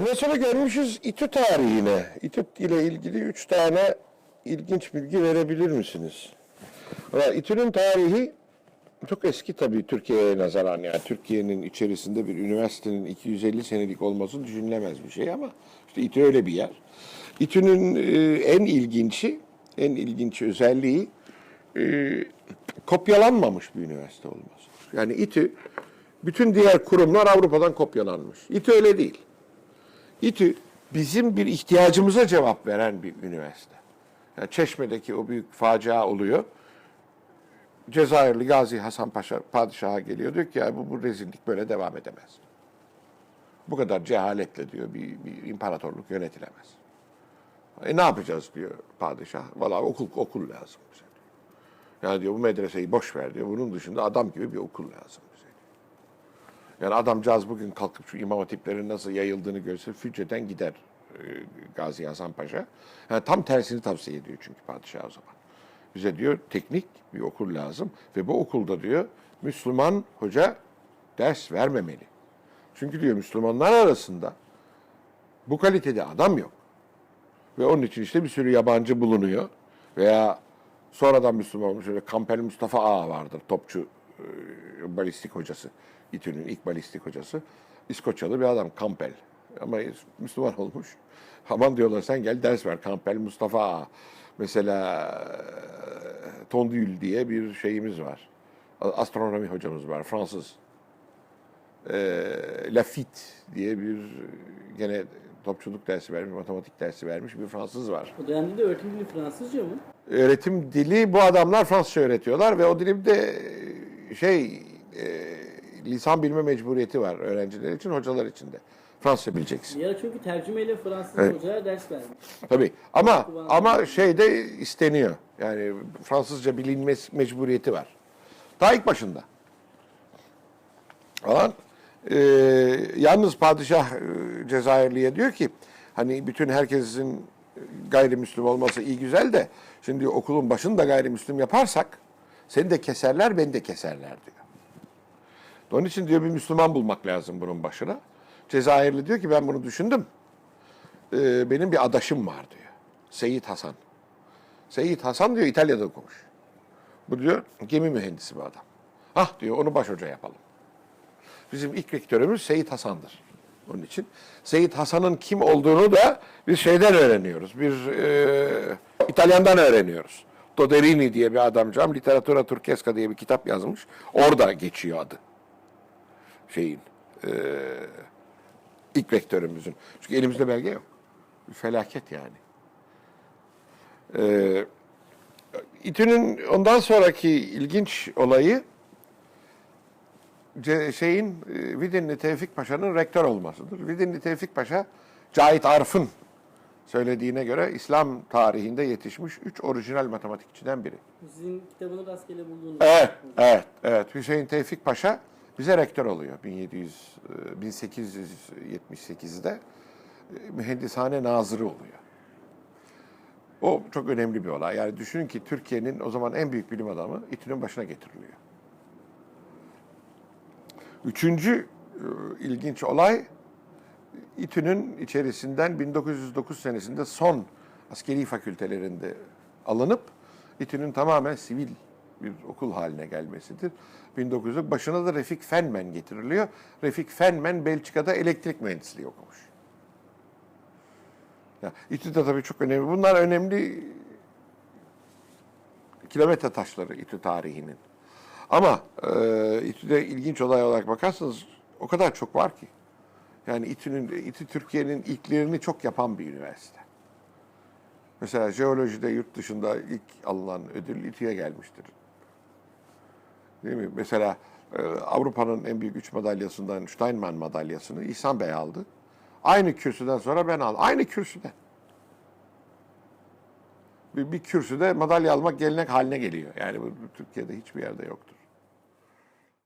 Ondan sonra gelmişiz İTÜ tarihine. İTÜ ile ilgili üç tane ilginç bilgi verebilir misiniz? İTÜ'nün tarihi çok eski tabii Türkiye'ye nazaran. Yani Türkiye'nin içerisinde bir üniversitenin 250 senelik olması düşünülemez bir şey ama işte İTÜ öyle bir yer. İTÜ'nün e, en ilginci, en ilginç özelliği e, kopyalanmamış bir üniversite olması. Yani İTÜ bütün diğer kurumlar Avrupa'dan kopyalanmış. İTÜ öyle değil. İTÜ bizim bir ihtiyacımıza cevap veren bir üniversite. Yani Çeşme'deki o büyük facia oluyor. Cezayirli Gazi Hasan Paşa padişaha geliyor diyor ki ya bu, bu rezillik böyle devam edemez. Bu kadar cehaletle diyor bir, bir imparatorluk yönetilemez. E ne yapacağız diyor padişah. Valla okul okul lazım bize. Yani diyor bu medreseyi boş ver diyor. Bunun dışında adam gibi bir okul lazım bize. Yani adamcağız bugün kalkıp şu imam hatiplerin nasıl yayıldığını görse fücceden gider e, Gazi Hasan Paşa. Yani tam tersini tavsiye ediyor çünkü padişah o zaman. Bize diyor teknik bir okul lazım ve bu okulda diyor Müslüman hoca ders vermemeli. Çünkü diyor Müslümanlar arasında bu kalitede adam yok. Ve onun için işte bir sürü yabancı bulunuyor. Veya sonradan Müslüman olmuş öyle Kampel Mustafa Ağa vardır. Topçu e, balistik hocası. İTÜ'nün ilk balistik hocası. İskoçyalı bir adam Kampel. Ama Müslüman olmuş. Aman diyorlar sen gel ders ver Kampel Mustafa Ağa. Mesela e, Tondül diye bir şeyimiz var. Astronomi hocamız var. Fransız. E, Lafitte diye bir gene topçuluk dersi vermiş, matematik dersi vermiş bir Fransız var. O dönemde de öğretim dili Fransızca mı? Öğretim dili bu adamlar Fransızca öğretiyorlar ve o dilimde şey e, lisan bilme mecburiyeti var öğrenciler için, hocalar için de. Fransızca bileceksin. Ara çünkü tercümeyle Fransız Evet. hocalar ders vermiş. Tabii. Ama ama şey de isteniyor. Yani Fransızca bilinmesi mecburiyeti var. Daha ilk başında. Falan. Ee, yalnız padişah e, Cezayirli'ye diyor ki hani bütün herkesin gayrimüslim olması iyi güzel de şimdi okulun başını da gayrimüslim yaparsak seni de keserler beni de keserler diyor. Onun için diyor bir Müslüman bulmak lazım bunun başına. Cezayirli diyor ki ben bunu düşündüm. Ee, benim bir adaşım var diyor. Seyit Hasan. Seyit Hasan diyor İtalya'da okumuş. Bu diyor gemi mühendisi bir adam. Ah diyor onu başhoca yapalım. Bizim ilk rektörümüz Seyit Hasan'dır. Onun için Seyit Hasan'ın kim olduğunu da biz şeyden öğreniyoruz. Bir e, İtalyandan öğreniyoruz. Doderini diye bir adamcağım Literatura Turkesca diye bir kitap yazmış. Orada geçiyor adı. Şeyin e, ilk rektörümüzün. Çünkü elimizde belge yok. Bir felaket yani. Ee, İTÜ'nün ondan sonraki ilginç olayı şeyin e, Vidinli Tevfik Paşa'nın rektör olmasıdır. Vidinli Tevfik Paşa Cahit Arf'ın söylediğine göre İslam tarihinde yetişmiş üç orijinal matematikçiden biri. Sizin kitabını rastgele bulduğunuz. Evet, evet, evet. Hüseyin Tevfik Paşa bize rektör oluyor 1700 e, 1878'de e, mühendishane nazırı oluyor. O çok önemli bir olay. Yani düşünün ki Türkiye'nin o zaman en büyük bilim adamı İTÜ'nün başına getiriliyor. Üçüncü e, ilginç olay İTÜ'nün içerisinden 1909 senesinde son askeri fakültelerinde alınıp İTÜ'nün tamamen sivil bir okul haline gelmesidir. 1900 başına da Refik Fenmen getiriliyor. Refik Fenmen Belçika'da elektrik mühendisliği okumuş. Ya, İTÜ de tabii çok önemli. Bunlar önemli kilometre taşları İTÜ tarihinin. Ama e, İTÜ'de ilginç olay olarak bakarsanız o kadar çok var ki. Yani İTÜ'nün, İTÜ Türkiye'nin ilklerini çok yapan bir üniversite. Mesela jeolojide yurt dışında ilk alınan ödül İTÜ'ye gelmiştir. Değil mi? Mesela e, Avrupa'nın en büyük üç madalyasından Steinman madalyasını İhsan Bey aldı. Aynı kürsüden sonra ben aldım. Aynı kürsüden. Bir, bir kürsüde madalya almak gelenek haline geliyor. Yani bu Türkiye'de hiçbir yerde yoktur.